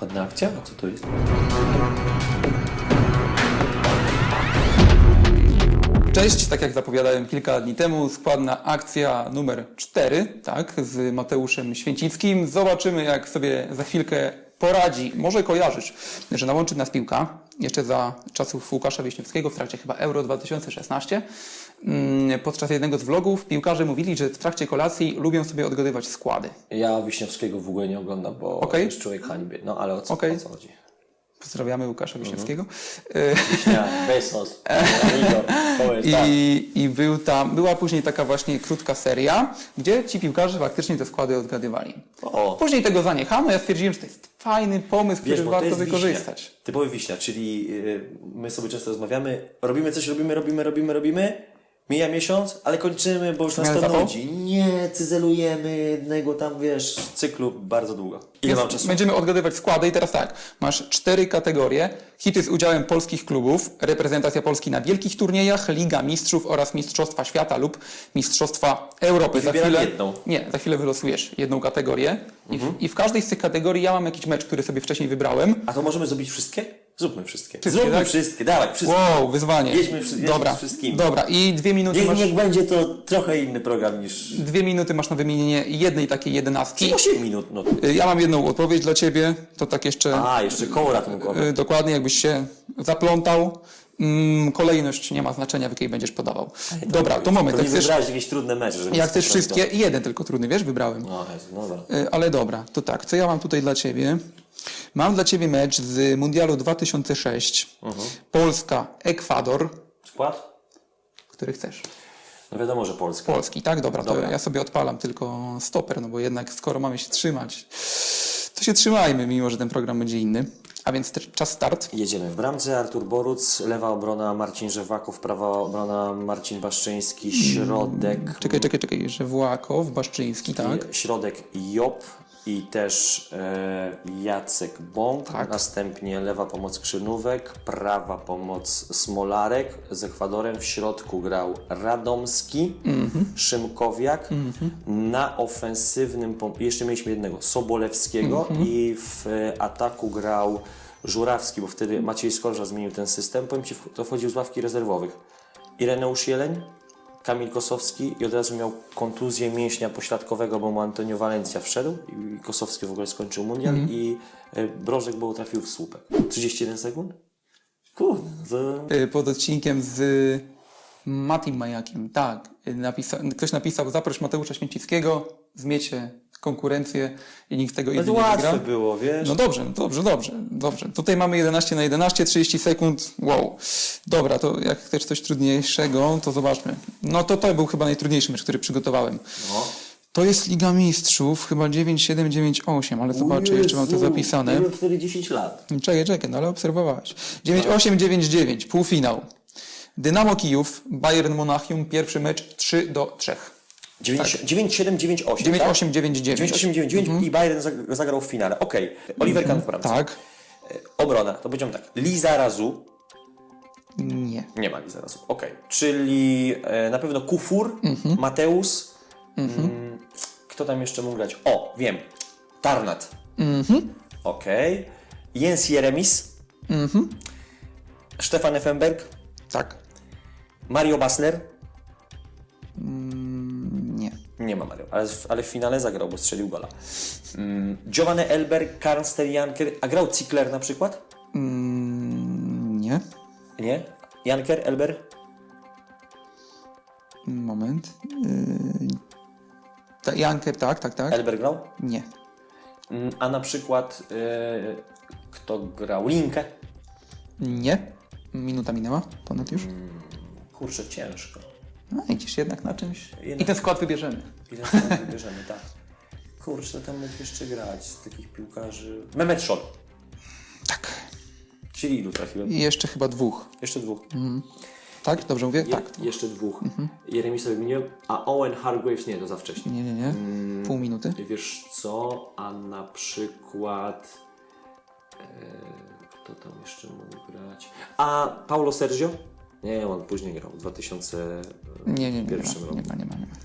Ładna akcja? A co to jest? Cześć, tak jak zapowiadałem kilka dni temu, składna akcja numer 4, tak, z Mateuszem Święcickim. Zobaczymy, jak sobie za chwilkę poradzi. Może kojarzysz, że nałączy nas piłka, jeszcze za czasów Łukasza Wieśniewskiego, w trakcie chyba Euro 2016. Mm, Podczas jednego z vlogów piłkarze mówili, że w trakcie kolacji lubią sobie odgadywać składy. Ja Wiśniewskiego w ogóle nie oglądam, bo Okej. jest człowiek hańby. No ale o co, Okej. o co chodzi? Pozdrawiamy Łukasza Wieśniewskiego. Wiśnia, Bezos, Power, tak. I, I był tam, była później taka właśnie krótka seria, gdzie ci piłkarze faktycznie te składy odgadywali. O, Później tego zaniechano, ja stwierdziłem, że to jest fajny pomysł, wiesz, który warto wykorzystać. Wiśnia. Typowy Wiśnia, czyli y, my sobie często rozmawiamy, robimy coś, robimy, robimy, robimy, robimy, mija miesiąc, ale kończymy, bo już nas to nudzi. Nie, cyzelujemy jednego tam, wiesz, cyklu bardzo długo. Ile Więc mam czasu? Będziemy odgadywać składy i teraz tak, masz cztery kategorie, hity z udziałem polskich klubów, reprezentacja Polski na wielkich turniejach, Liga Mistrzów oraz Mistrzostwa Świata lub Mistrzostwa Europy. I wybieram jedną. Mhm. Nie, za chwilę wylosujesz jedną kategorię i, w, i w każdej z tych kategorii ja mam jakiś mecz, który sobie wcześniej wybrałem. A to możemy zrobić wszystkie? Zróbmy wszystkie. Wszystkie, Zróbmy tak? wszystkie, dawaj, wszystkie. Wow, wyzwanie. Jedźmy wszy- dobra, z wszystkimi. dobra i dwie minuty Niech, masz... niech będzie to trochę inny program niż... Dwie minuty masz na wymienienie jednej takiej jedenastki. 8 minut, no. Y, Ja mam jedną odpowiedź dla ciebie, to tak jeszcze A, jeszcze koło ratunkowe. y, dokładnie, jakbyś się zaplątał. Mm, kolejność nie ma znaczenia, w jakiej będziesz podawał. Dobra, to moment. To Jak nie chcesz, jakieś trudne mecze, żeby jak chcesz wszystkie, jeden tylko trudny, wiesz, wybrałem. No, no dobra. Y, Ale dobra, to tak, co ja mam tutaj dla ciebie? Mam dla ciebie mecz z Mundialu 2006. Mhm. Polska, Ekwador, Skład? który chcesz. No wiadomo, że Polska. Polski, tak? Dobra, to Dobra. ja sobie odpalam tylko stoper, no bo jednak skoro mamy się trzymać, to się trzymajmy, mimo że ten program będzie inny. A więc czas start. Jedziemy w bramce. Artur Boruc, lewa obrona Marcin Żewakow, prawa obrona Marcin Baszczyński, środek... Czekaj, czekaj, czekaj, że Włakow, Baszczyński, tak? Środek Job i też e, Jacek Bąk. Tak. Następnie lewa pomoc Krzynówek, prawa pomoc Smolarek. Z Ekwadorem w środku grał Radomski, Mhm. Szymkowiak. Na ofensywnym, pom- jeszcze mieliśmy jednego, Sobolewskiego Mhm. i w e, ataku grał Żurawski, bo wtedy Maciej Skorża zmienił ten system. Powiem Ci, to wchodził z ławki rezerwowych. Ireneusz Jeleń, Kamil Kosowski i od razu miał kontuzję mięśnia pośladkowego, bo mu Antonio Valencia wszedł i Kosowski w ogóle skończył mundial i e, Brożek był trafił w słupek. 31 sekund? Kurde, to... Y, Pod odcinkiem z Matim Majakiem, tak. Y, Napisa ktoś napisał, zaproś Mateusza Święcickiego, zmiecie konkurencję i nikt tego No inny to nie wygra. łatwe było, wiesz? No dobrze, dobrze, dobrze, dobrze. Tutaj mamy 11 na 11, 30 sekund. Wow. Dobra, to jak chcesz coś trudniejszego, to zobaczmy. No to to był chyba najtrudniejszy mecz, który przygotowałem. No. To jest Liga Mistrzów, chyba 9-7-9-8, ale zobaczę, jeszcze mam to zapisane. Ja byłem wtedy 10 lat. Czekaj, czekaj, no ale obserwowałeś. 9-8-9-9, półfinał. Dynamo Kijów, Bayern Monachium, pierwszy mecz 3 do 3. 9, 9 7, 9, 8. 9-8-9-9. 9, 8, 9, 9 i Bayern zag- zagrał w finale. Okej. Oliver Kahn w bramce. Tak? Obrona, to będziemy tak. Liza Razu. Nie. Nie ma Liza Razu. Okej. Czyli e, na pewno Kufur, Mhm. Mateus. Mm, kto tam jeszcze mógł grać? O, wiem. Tarnat. Mhm. Okej. Jens Jeremis. Mhm. Stefan Effenberg. Tak. Mario Basler. Nie. Ma Mario, ale, w- ale w finale zagrał, bo strzelił gola. Mm, Giovanni Elber, Karnster Janker. A grał Zickler na przykład? Mm, nie. Nie? Janker, Elber? Moment. Yy... Ta, Janker, tak, tak, tak. Elber grał? Nie. Mm, A na przykład e, kto grał? Linkę? Nie. Minuta minęła, ponad już. Kurczę, ciężko. No, idziesz jednak na czymś. Jednak- I ten skład wybierzemy. Ile sobie wybierzemy, tak. Kurczę, tam mógł jeszcze grać z takich piłkarzy. Mehmet Scholl. Tak. Czyli ilu trafiłem? I jeszcze chyba dwóch. Jeszcze dwóch. Tak? Dobrze mówię? Je, Tak. Jeszcze dwóch. Jeremisa wymieniłem, a Owen Hargraves nie, to za wcześnie. Nie, nie, nie. Pół minuty. Wiesz co, a na przykład... E, kto tam jeszcze mógł grać? A Paulo Sergio? Nie, on później grał, w 2001 Nie, nie, nie, nie, roku. ma, nie ma, nie ma, nie ma.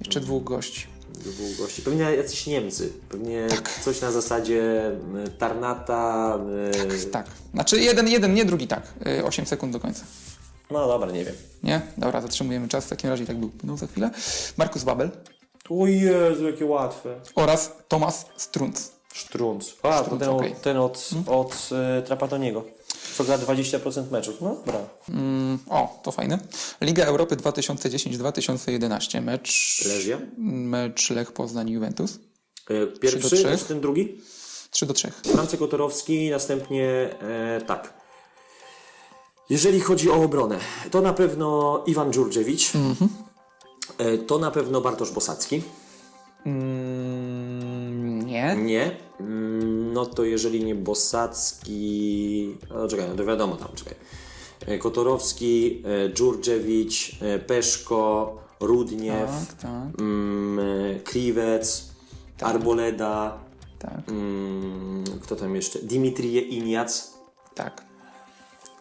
Jeszcze dwóch gości. dwóch gości. Pewnie jacyś Niemcy. Pewnie coś na zasadzie y, Tarnata. y, Tak. Znaczy jeden, jeden, nie drugi tak. Y, 8 sekund do końca. No dobra, nie wiem. Nie? Dobra, zatrzymujemy czas. W takim razie i tak był. No za chwilę. Markus Babel O Jezu, jakie łatwe. oraz Thomas Strunz. Sztrunc. A, to Sztrunc, ten, okej. ten od, od y, Trapatoniego. Co gra 20% meczów. No dobra. Mm, o, to fajne. Liga Europy 2010-2011. Mecz, Leżia. mecz Lech Poznań Juventus. Y, Pierwszy, czy ten drugi? 3 do 3. Francek Kotorowski, następnie e, tak. Jeżeli chodzi o obronę, to na pewno Iwan Dżurdziewicz, e, to na pewno Bartosz Bosacki. Mm, nie. Nie. Mm, No to jeżeli nie Bosacki. No czekaj, no to wiadomo tam, czekaj. E, Kotorowski, e, e, Peszko, Rudniew, Tak, tak, mm, e, Kriwec, Arboleda, tak, mm, kto tam jeszcze? Dimitrije Iniac. tak.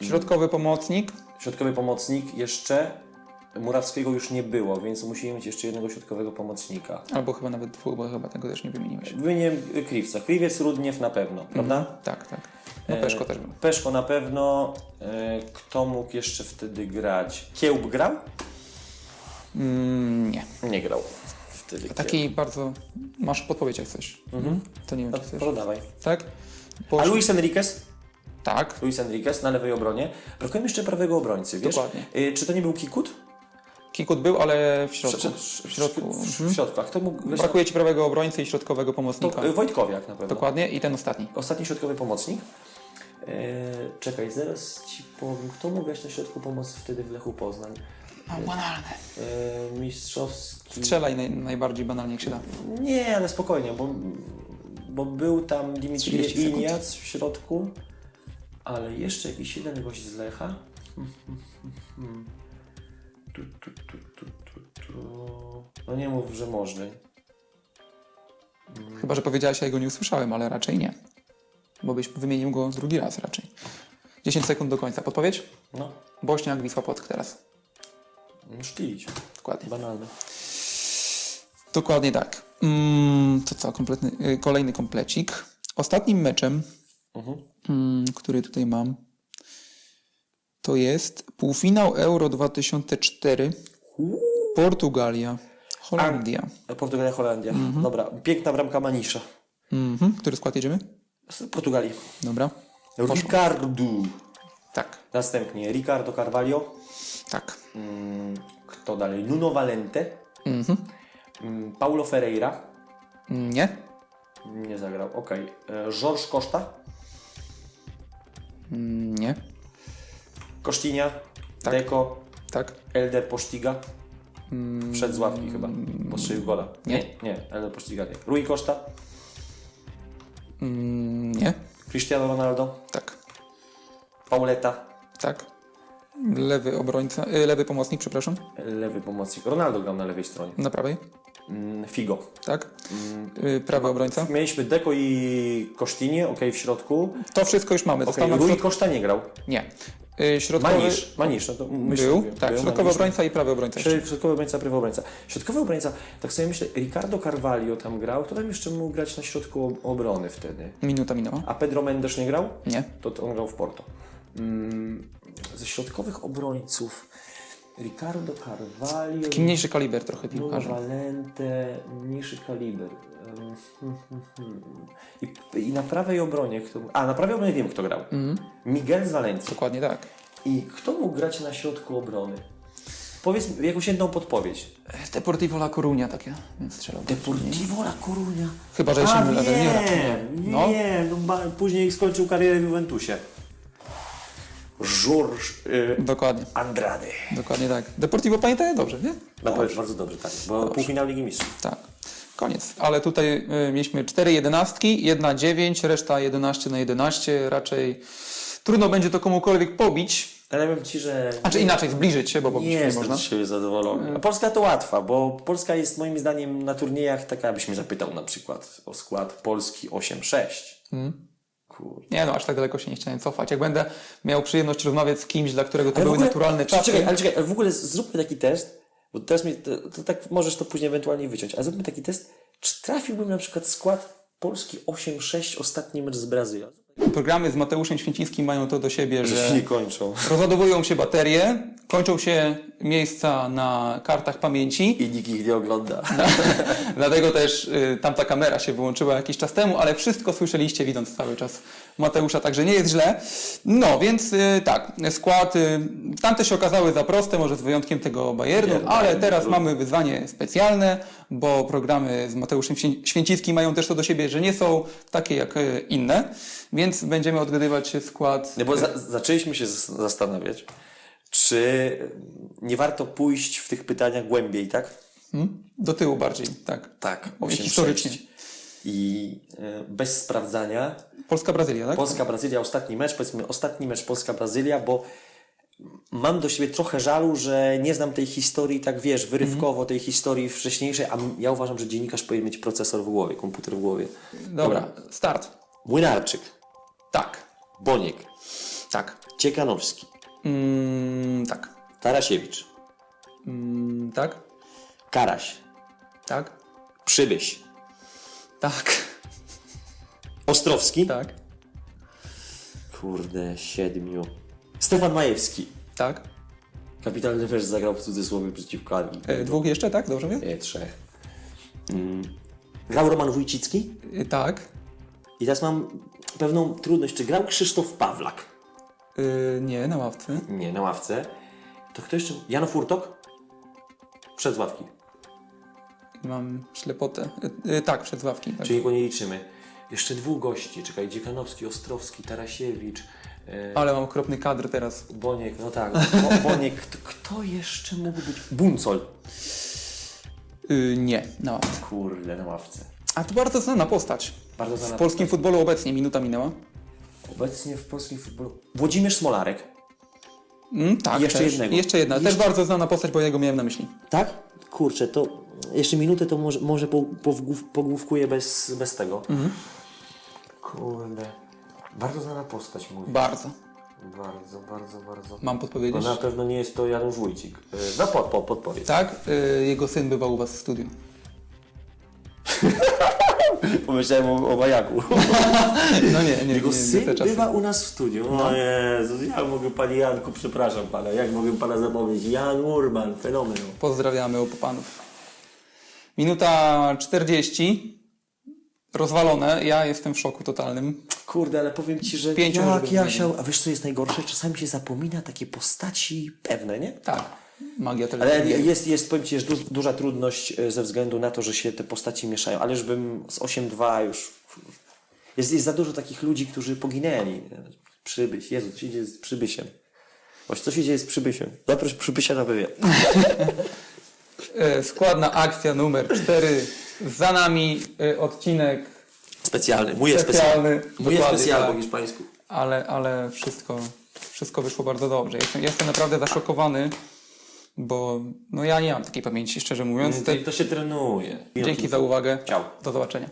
Środkowy pomocnik. Środkowy pomocnik jeszcze. Murawskiego już nie było, więc musimy mieć jeszcze jednego środkowego pomocnika. Albo chyba nawet dwóch, bo chyba tego też nie wymieniłeś. Wynie Kriwca. Kriwiec, Rudniew na pewno, prawda? Tak, tak. No Peszko też był. Peszko na pewno. E, Kto mógł jeszcze wtedy grać? Kiełb grał? Mm, nie. Nie grał. Wtedy Kiełb. Taki bardzo... Masz podpowiedź jak coś. Mhm. To nie wiem, No, czy chcesz. dawaj. Tak? A Bo... Luis Enriquez? Tak. Luis Enriquez na lewej obronie. Brakuje mi jeszcze prawego obrońcy, wiesz? Dokładnie. E, Czy to nie był Kikut? Kikut był, ale w środku. W, W środku. w, Mhm. w środku. A kto mógł? Brakuje Ci prawego obrońcy i środkowego To, pomocnika. e, Wojtkowiak na pewno. Dokładnie. I ten ostatni. Ostatni środkowy pomocnik. E, czekaj, zaraz ci powiem, kto mógł grać na środku pomocy wtedy w Lechu Poznań? A, banalne. E, mistrzowski. Strzelaj naj, najbardziej banalnie jak się da. Nie, ale spokojnie, bo, bo był tam Dimitrij 30 sekund. Iniac w środku, ale jeszcze jakiś jeden gość z Lecha. Tu, tu, tu, tu, tu, tu. No nie mów, że możny. Chyba, że powiedziałeś, ja go nie usłyszałem, ale raczej nie. Bo byś wymienił go z drugi raz raczej. 10 sekund do końca. Podpowiedź? No, Bośniak, Wisła Płock teraz. sztilić. Dokładnie. Banalne. Dokładnie tak. Mm, to co, kompletny, y, kolejny komplecik. Ostatnim meczem, Mhm. mm, który tutaj mam, to jest półfinał Euro 2004, Portugalia, Holandia. Portugalia, Holandia. Mhm. Dobra, piękna bramka Manisza. Mhm. Który skład jedziemy? Z Portugalii. Dobra. Ricardo. Tak, Następnie Ricardo Carvalho. tak. Mm, Kto dalej? Nuno Valente. Mhm. Mm, Paulo Ferreira. Nie? Nie zagrał, okej. E, George Costa. Mm, Nie. Kosztinia. Tak. Deco. Tak. Elder Postiga. Wszedł z ławki chyba, bo strzelił gola. Nie. Nie, nie, Elder Postiga nie. Rui Costa. Mm, Nie. Cristiano Ronaldo. Tak. Pauleta. Tak. Lewy obrońca, y, lewy pomocnik, przepraszam. Lewy pomocnik. Ronaldo grał na lewej stronie. Na prawej. Mm, Figo. Tak. Y, Prawy obrońca. Mieliśmy Deco i Kosztinię, okej, w środku. To wszystko już mamy. Na Rui przykład... Koszta nie grał. Nie. Y, Środkowy... Manisz, Manisz, no to myślę, Był, tak. był Środkowy Manisz. obrońca i prawy obrońca. Środkowy obrońca, prawy obrońca. Środkowy obrońca, tak sobie myślę, Ricardo Carvalho tam grał, to tam jeszcze mógł grać na środku ob- obrony wtedy. Minuta minęła. A Pedro Mendes nie grał? Nie. To, to on grał w Porto. Mm, ze środkowych obrońców Ricardo Carvalho, Taki mniejszy kaliber trochę Nuno piłkarza. Valente, mniejszy kaliber. Hmm, hmm, hmm. I, I na prawej obronie, kto, a na prawej obronie wiem kto grał. Mhm. Miguel z Walencji. Dokładnie tak. I kto mógł grać na środku obrony? Powiedz mi jakąś jedną podpowiedź. Deportivo La Coruña takie, strzelał. Deportivo La Coruña. Chyba, że jeszcze A nie nie raczej nie. No. No, później skończył karierę w Juventusie. Georges y, Dokładnie. Andrade. Dokładnie tak. Deportivo pamiętaję dobrze, nie? Na pewno bardzo dobrze, tak. Bo półfinał Ligi Mistrzów. Tak. Koniec. Ale tutaj y, mieliśmy 4 jedenastki, jedna 9, reszta 11 na 11. Raczej trudno będzie to komukolwiek pobić. Ale powiem Ci, że Znaczy inaczej, zbliżyć się, bo pobić nie nie, jestem można. siebie zadowolony. A Polska to łatwa, bo Polska jest moim zdaniem na turniejach taka, abyś mnie zapytał na przykład o skład Polski 8-6. Hmm. Kurde. Nie no, aż tak daleko się nie chciałem cofać. Jak będę miał przyjemność rozmawiać z kimś, dla którego to Ale były ogóle- naturalne czasy. Czekaj, ale czekaj, ale w ogóle zróbmy taki test. Bo teraz mi, to, to tak możesz to później ewentualnie wyciąć. A zróbmy taki test, czy trafiłbym na przykład skład Polski 8-6, ostatni mecz z Brazylią? Programy z Mateuszem Święcickim mają to do siebie, Że że się nie kończą. rozładowują się baterie, kończą się miejsca na kartach pamięci. I nikt ich nie ogląda. Dlatego też y, tamta kamera się wyłączyła jakiś czas temu, ale wszystko słyszeliście widząc cały czas Mateusza, także nie jest źle. No, więc y, tak, skład, y, tamte się okazały za proste, może z wyjątkiem tego Bayernu, Bayern, ale teraz mamy wyzwanie specjalne, bo programy z Mateuszem Świę- Święcickim mają też to do siebie, że nie są takie jak y, inne, więc będziemy odgadywać skład. No bo za, zaczęliśmy się zas- zastanawiać, czy nie warto pójść w tych pytaniach głębiej, tak? Hmm? Do tyłu bardziej, tak. Tak, Historycznie. 8-6. I e, bez sprawdzania Polska-Brazylia, tak? Polska-Brazylia, ostatni mecz, powiedzmy ostatni mecz Polska-Brazylia, bo mam do siebie trochę żalu, że nie znam tej historii, tak wiesz, wyrywkowo tej historii wcześniejszej, a ja uważam, że dziennikarz powinien mieć procesor w głowie, komputer w głowie. Dobra, start. Młynarczyk, Tak, Boniek, tak. Ciekanowski, Mm, tak. Tarasiewicz, Mm, tak, Karaś, tak, Przybyś, tak, Ostrowski, tak, kurde, siedmiu, Stefan Majewski, tak. kapitalny wers zagrał w cudzysłowie przeciwko Anglii. E, dwóch jeszcze, tak? Dobrze wiem? Nie, trzech. Mm. Grał Roman Wójcicki? E, tak. I teraz mam pewną trudność. Czy grał Krzysztof Pawlak? E, nie, na ławce. Nie, na ławce. To kto jeszcze? Jano Furtok? Przed z ławki. Mam ślepotę. E, tak, przed z ławki. Tak. Czyli go nie liczymy. Jeszcze dwóch gości. Czekaj, Dziekanowski, Ostrowski, Tarasiewicz, e, Ale mam okropny kadr teraz. Boniek, no tak. Bo, Boniek. Kto, kto jeszcze mógł być? Buncol. E, nie, na ławce. Kurde, na ławce. A to bardzo znana postać. Bardzo W znana polskim futbolu obecnie minuta minęła. Obecnie w polskim futbolu. Włodzimierz Smolarek. Mm, tak, Jeszcze też. jednego. Jeszcze jedna. Jeszcze- Też bardzo znana postać, bo ja go miałem na myśli. Tak? Kurczę, to jeszcze minutę to może, może po, powgłów, pogłówkuję bez, bez tego. Kurde. Bardzo znana postać mówi. Bardzo. Bardzo, bardzo, bardzo. Mam No podpowiedzieć? na pewno nie jest to Janusz Wójcik. Y, No pod, pod, podpowiedz. Tak, e, jego syn bywał u was w studiu. Pomyślałem o, o Majaku. No nie, nie, nie, Jego nie, syn te czasy. bywa u nas w studiu. O Jezus, jak mogę Panie Janku, przepraszam Pana, jak mogę Pana zapomnieć? Jan Urban, fenomen. Pozdrawiamy obu panów. Minuta 40. Rozwalone. Ja jestem w szoku totalnym. Kurde, ale powiem Ci, że Pięciu może jak być ja się... A wiesz co jest najgorsze? Czasami się zapomina takie postaci pewne, nie? Tak. Magia Ale telewizji. jest, jest powiem Ci, jest du duża trudność e, ze względu na to, że się te postaci mieszają. Ale już bym z 8-2 już... Jest, jest za dużo takich ludzi, którzy poginęli. Przybyś, Jezu, co się dzieje z Przybysiem? Właśnie, co się dzieje z Przybysiem? Zaproś Przybysia na wywiad. E, Składna akcja numer 4. Za nami e, odcinek Specjalny, mój jest specjalny. Mój jest specjalny po tak. hiszpańsku. ale, ale wszystko, wszystko wyszło bardzo dobrze. Jestem, jestem naprawdę zaszokowany, bo no ja nie mam takiej pamięci, szczerze mówiąc. To, to się trenuje. dzięki za uwagę. Ciao. Do zobaczenia.